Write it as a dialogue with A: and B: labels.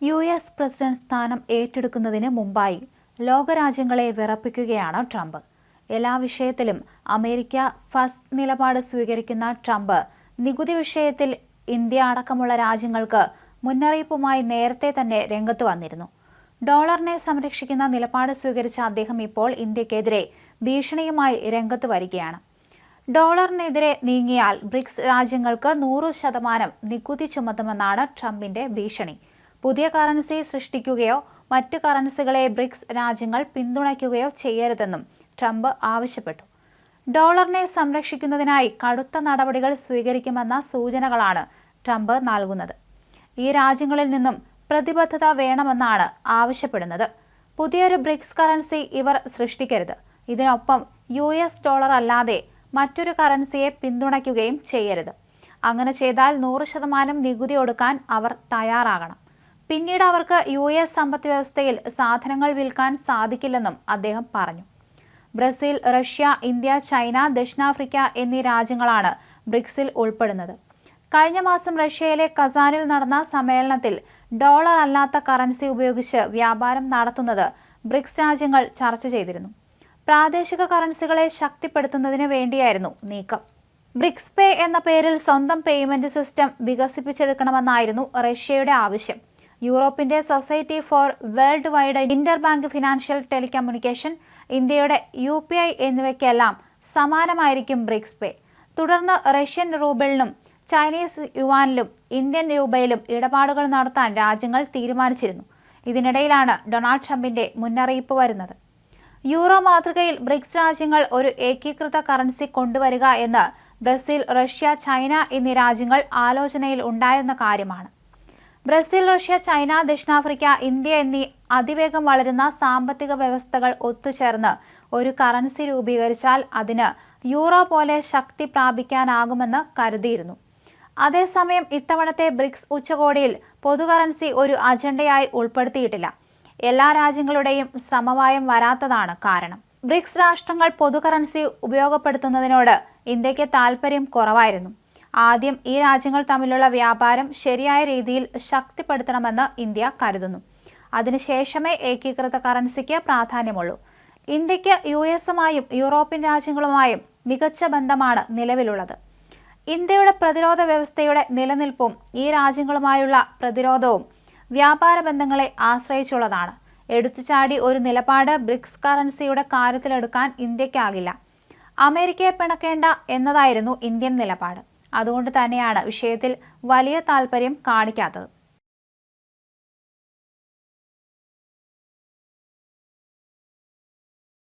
A: U S president സ്ഥാനം ഏറ്റെടുക്കുന്നതിന് മുമ്പായി ലോകരാജ്യങ്ങളെ വിറപ്പിക്കുകയാണ് Trump. എല്ലാ വിഷയത്തിലും അമേരിക്ക ഫസ്റ്റ് നിലപാട് സ്വീകരിക്കുന്ന ട്രംപ് നികുതി വിഷയത്തിൽ ഇന്ത്യ അടക്കമുള്ള രാജ്യങ്ങൾക്ക് മുന്നറിയിപ്പുമായി നേരത്തെ തന്നെ രംഗത്ത് വന്നിരുന്നു. ഡോളറിനെ സംരക്ഷിക്കുന്ന നിലപാട് സ്വീകരിച്ച അദ്ദേഹം ഇപ്പോൾ ഇന്ത്യക്കെതിരെ ഭീഷണിയുമായി രംഗത്ത് വരികയാണ്. ഡോളറിനെതിരെ നീങ്ങിയാൽ ബ്രിക്സ് രാജ്യങ്ങൾക്ക് നൂറ് ശതമാനം നികുതി ചുമത്തുമെന്നാണ് ട്രംപിന്റെ ഭീഷണി. പുതിയ കറൻസി സൃഷ്ടിക്കുകയോ മറ്റ് കറൻസികളെ ബ്രിക്സ് രാജ്യങ്ങൾ പിന്തുണയ്ക്കുകയോ ചെയ്യരുതെന്നും ട്രംപ് ആവശ്യപ്പെട്ടു. ഡോളറിനെ സംരക്ഷിക്കുന്നതിനായി കടുത്ത നടപടികൾ സ്വീകരിക്കുമെന്ന സൂചനകളാണ് ട്രംപ് നൽകുന്നത്. ഈ രാജ്യങ്ങളിൽ നിന്നും പ്രതിബദ്ധത വേണമെന്നാണ് ആവശ്യപ്പെടുന്നത്. പുതിയൊരു ബ്രിക്സ് കറൻസി ഇവർ സൃഷ്ടിക്കരുത്. ഇതിനൊപ്പം യു എസ് ഡോളർ അല്ലാതെ മറ്റൊരു കറൻസിയെ പിന്തുണയ്ക്കുകയും ചെയ്യരുത്. അങ്ങനെ ചെയ്താൽ നൂറ് ശതമാനം നികുതി ഒടുക്കാൻ അവർ തയ്യാറാകണം. പിന്നീട് അവർക്ക് യു എസ് സമ്പദ് വ്യവസ്ഥയിൽ സാധനങ്ങൾ വിൽക്കാൻ സാധിക്കില്ലെന്നും അദ്ദേഹം പറഞ്ഞു. ബ്രസീൽ റഷ്യ ഇന്ത്യ ചൈന ദക്ഷിണാഫ്രിക്ക എന്നീ രാജ്യങ്ങളാണ് ബ്രിക്സിൽ ഉൾപ്പെടുന്നത്. കഴിഞ്ഞ മാസം റഷ്യയിലെ കസാനിൽ നടന്ന സമ്മേളനത്തിൽ ഡോളർ അല്ലാത്ത കറൻസി ഉപയോഗിച്ച് വ്യാപാരം നടത്തുന്നത് ബ്രിക്സ് രാജ്യങ്ങൾ ചർച്ച ചെയ്തിരുന്നു. പ്രാദേശിക കറൻസികളെ ശക്തിപ്പെടുത്തുന്നതിന് വേണ്ടിയായിരുന്നു നീക്കം. ബ്രിക്സ് പേ എന്ന പേരിൽ സ്വന്തം പേയ്മെന്റ് സിസ്റ്റം വികസിപ്പിച്ചെടുക്കണമെന്നായിരുന്നു റഷ്യയുടെ ആവശ്യം. യൂറോപ്പിന്റെ society for world wide inter bank financial telecommunication ഇന്ത്യയുടെ യു പി ഐ എന്നിവയ്ക്കെല്ലാം സമാനമായിരിക്കും ബ്രിക്സ് പേ. തുടർന്ന് റഷ്യൻ റൂബിളിനും ചൈനീസ് യുവാനിലും ഇന്ത്യൻ രൂപയിലും ഇടപാടുകൾ നടത്താൻ രാജ്യങ്ങൾ തീരുമാനിച്ചിരുന്നു. ഇതിനിടയിലാണ് ഡൊണാൾഡ് ട്രംപിന്റെ മുന്നറിയിപ്പ് വരുന്നത്. യൂറോ മാതൃകയിൽ ബ്രിക്സ് രാജ്യങ്ങൾ ഒരു ഏകീകൃത കറൻസി കൊണ്ടുവരിക എന്ന് ബ്രസീൽ റഷ്യ ചൈന എന്നീ രാജ്യങ്ങൾ ആലോചനയിൽ ഉണ്ടായെന്ന കാര്യമാണ്. ബ്രസീൽ റഷ്യ ചൈന ദക്ഷിണാഫ്രിക്ക ഇന്ത്യ എന്നീ അതിവേഗം വളരുന്ന സാമ്പത്തിക വ്യവസ്ഥകൾ ഒത്തുചേർന്ന് ഒരു കറൻസി രൂപീകരിച്ചാൽ അതിന് യൂറോ പോലെ ശക്തി പ്രാപിക്കാനാകുമെന്ന് കരുതിയിരുന്നു. അതേസമയം ഇത്തവണത്തെ ബ്രിക്സ് ഉച്ചകോടിയിൽ പൊതു കറൻസി ഒരു അജണ്ടയായി ഉൾപ്പെടുത്തിയിട്ടില്ല. എല്ലാ രാജ്യങ്ങളുടെയും സമവായം വരാത്തതാണ് കാരണം. ബ്രിക്സ് രാഷ്ട്രങ്ങൾ പൊതു കറൻസി ഉപയോഗപ്പെടുത്തുന്നതിനോട് ഇന്ത്യയ്ക്ക് താൽപ്പര്യം കുറവായിരുന്നു. ആദ്യം ഈ രാജ്യങ്ങൾ തമ്മിലുള്ള വ്യാപാരം ശരിയായ രീതിയിൽ ശക്തിപ്പെടുത്തണമെന്ന് ഇന്ത്യ കരുതുന്നു. അതിനുശേഷമേ ഏകീകൃത കറൻസിക്ക് പ്രാധാന്യമുള്ളൂ. ഇന്ത്യയ്ക്ക് യു എസുമായും യൂറോപ്യൻ രാജ്യങ്ങളുമായും മികച്ച ബന്ധമാണ് നിലവിലുള്ളത്. ഇന്ത്യയുടെ പ്രതിരോധ വ്യവസ്ഥയുടെ നിലനിൽപ്പും ഈ രാജ്യങ്ങളുമായുള്ള പ്രതിരോധവും വ്യാപാര ബന്ധങ്ങളെ ആശ്രയിച്ചുള്ളതാണ്. എടുത്തുചാടി ഒരു നിലപാട് ബ്രിക്സ് കറൻസിയുടെ കാര്യത്തിലെടുക്കാൻ ഇന്ത്യക്കാകില്ല അമേരിക്കയെ പിണക്കേണ്ട എന്നതായിരുന്നു ഇന്ത്യൻ നിലപാട്. അതുകൊണ്ട് തന്നെയാണ് വിഷയത്തിൽ വലിയ താല്പര്യം കാണിക്കാത്തത്.